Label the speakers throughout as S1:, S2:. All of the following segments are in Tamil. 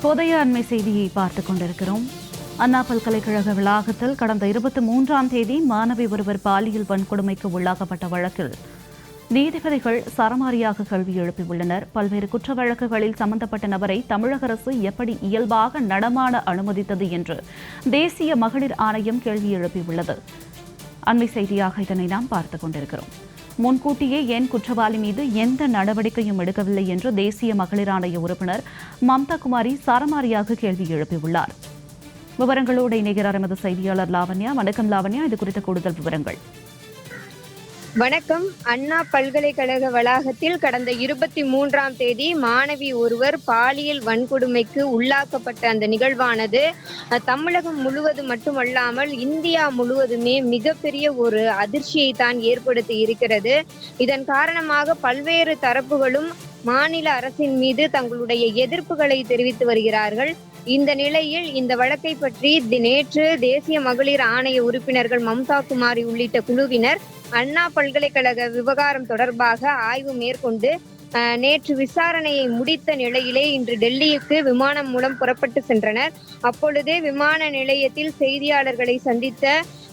S1: தற்போதைய அண்மை செய்தியை பார்த்துக் கொண்டிருக்கிறோம். அண்ணா பல்கலைக்கழக வளாகத்தில் கடந்த இருபத்தி மூன்றாம் தேதி மாணவி ஒருவர் பாலியல் வன்கொடுமைக்கு உள்ளாக்கப்பட்ட வழக்கில் நீதிபதிகள் சரமாரியாக கேள்வி எழுப்பியுள்ளனர். பல்வேறு குற்ற வழக்குகளில் சம்பந்தப்பட்ட நபரை தமிழக அரசு எப்படி இயல்பாக நடமாட அனுமதித்தது என்று தேசிய மகளிர் ஆணையம் கேள்வி எழுப்பியுள்ளது. அண்மை செய்தியாக இதனை நாம் பார்த்துக் கொண்டிருக்கிறோம். முன்கூட்டியே ஏன் குற்றவாளி மீது எந்த நடவடிக்கையும் எடுக்கவில்லை என்று தேசிய மகளிர் ஆணைய உறுப்பினர் மம்தா குமாரி சரமாரியாக கேள்வி எழுப்பியுள்ளார். விவரங்களோடு இணைகிறார் எமது செய்தியாளர் லாவண்யா. வணக்கம் லாவண்யா. இது குறித்த கூடுதல் விவரங்கள்.
S2: வணக்கம். அண்ணா பல்கலைக்கழக வளாகத்தில் கடந்த இருபத்தி மூன்றாம் தேதி மாணவி ஒருவர் பாலியல் வன்கொடுமைக்கு உள்ளாக்கப்பட்ட அந்த நிகழ்வானது அஹ், தமிழகம் முழுவதும் மட்டுமல்லாமல் இந்தியா முழுவதுமே மிகப்பெரிய ஒரு அதிர்ச்சியை தான் ஏற்படுத்தி இருக்கிறது. இதன் காரணமாக பல்வேறு தரப்புகளும் மாநில அரசின் மீது தங்களுடைய எதிர்ப்புகளை தெரிவித்து வருகிறார்கள். இந்த நிலையில் இந்த வழக்கை பற்றி நேற்று தேசிய மகளிர் ஆணைய உறுப்பினர்கள் மம்தா குமாரி உள்ளிட்ட குழுவினர் அண்ணா பல்கலைக்கழக விவகாரம் தொடர்பாக ஆய்வு மேற்கொண்டு அஹ், நேற்று விசாரணையை முடித்த நிலையிலே இன்று டெல்லிக்கு விமானம் மூலம் புறப்பட்டு சென்றனர். அப்பொழுதே விமான நிலையத்தில் செய்தியாளர்களை சந்தித்த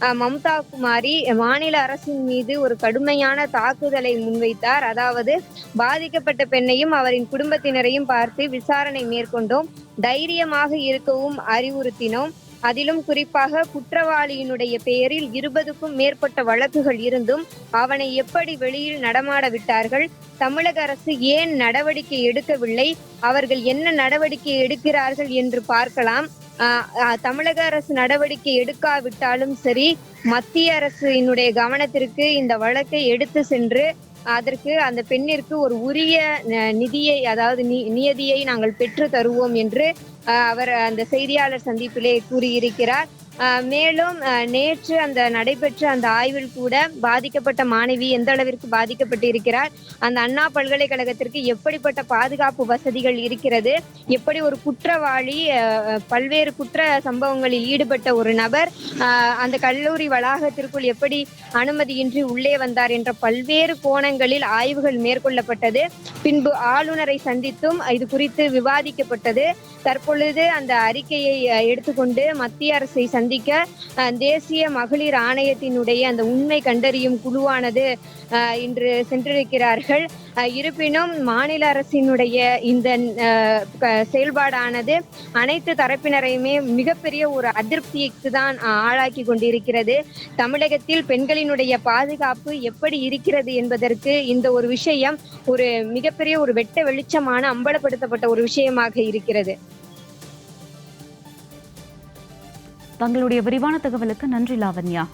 S2: அஹ், மம்தா குமாரி மாநில அரசின் மீது ஒரு கடுமையான தாக்குதலை முன்வைத்தார். அதாவது பாதிக்கப்பட்ட பெண்ணையும் அவரின் குடும்பத்தினரையும் பார்த்து விசாரணை மேற்கொண்டோம். தைரியமாக இருக்கவும் அறிவுறுத்தினோம். அதிலும் குறிப்பாக குற்றவாளியினுடைய பெயரில் இருபதுக்கும் மேற்பட்ட வழக்குகள் இருந்தும் அவனை எப்படி வெளியில் நடமாட விட்டார்கள்? தமிழக அரசு ஏன் நடவடிக்கை எடுக்கவில்லை? அவர்கள் என்ன நடவடிக்கை எடுக்கிறார்கள் என்று பார்க்கலாம். ஆஹ் தமிழக அரசு நடவடிக்கை எடுக்காவிட்டாலும் சரி மத்திய அரசினுடைய கவனத்திற்கு இந்த வழக்கை எடுத்து சென்று அதற்கு அந்த பெண்ணிற்கு ஒரு உரிய நிதியை அதாவது நி- நியதியை நாங்கள் பெற்று தருவோம் என்று அவர் அந்த செய்தியாளர் சந்திப்பிலே கூறியிருக்கிறார். மேலும் நேற்று அந்த நடைபெற்ற அந்த ஆய்வில் கூட பாதிக்கப்பட்ட மாணவி எந்த அளவிற்கு பாதிக்கப்பட்டு இருக்கிறார் அந்த அண்ணா பல்கலைக்கழகத்திற்கு எப்படிப்பட்ட பாதுகாப்பு வசதிகள் இருக்கிறது? எப்படி ஒரு குற்றவாளி பல்வேறு குற்ற சம்பவங்களில் ஈடுபட்ட ஒரு நபர் ஆஹ் அந்த கல்லூரி வளாகத்திற்குள் எப்படி அனுமதியின்றி உள்ளே வந்தார் என்ற பல்வேறு கோணங்களில் ஆய்வுகள் மேற்கொள்ளப்பட்டது. பின்பு ஆளுநரை சந்தித்தும் இது குறித்து விவாதிக்கப்பட்டது. தற்பொழுது அந்த அறிக்கையை எடுத்துக்கொண்டு மத்திய அரசை சந்திக்க தேசிய மகளிர் ஆணையத்தினுடைய அந்த உண்மை கண்டறியும் குழுவானது இன்று சென்றிருக்கிறார்கள். இருப்பினும் மாநில அரசினுடைய இந்த க- செயல்பாடானது அனைத்து தரப்பினரையுமே மிகப்பெரிய ஒரு அதிருப்திக்கு தான் ஆளாக்கி கொண்டிருக்கிறது. தமிழகத்தில் பெண்களினுடைய பாதுகாப்பு எப்படி இருக்கிறது என்பதற்கு இந்த ஒரு விஷயம் ஒரு மிகப்பெரிய ஒரு வெட்ட வெளிச்சமான அம்பலப்படுத்தப்பட்ட ஒரு விஷயமாக இருக்கிறது.
S1: தங்களுடைய விரிவான தகவலுக்கு நன்றி லாவண்யா.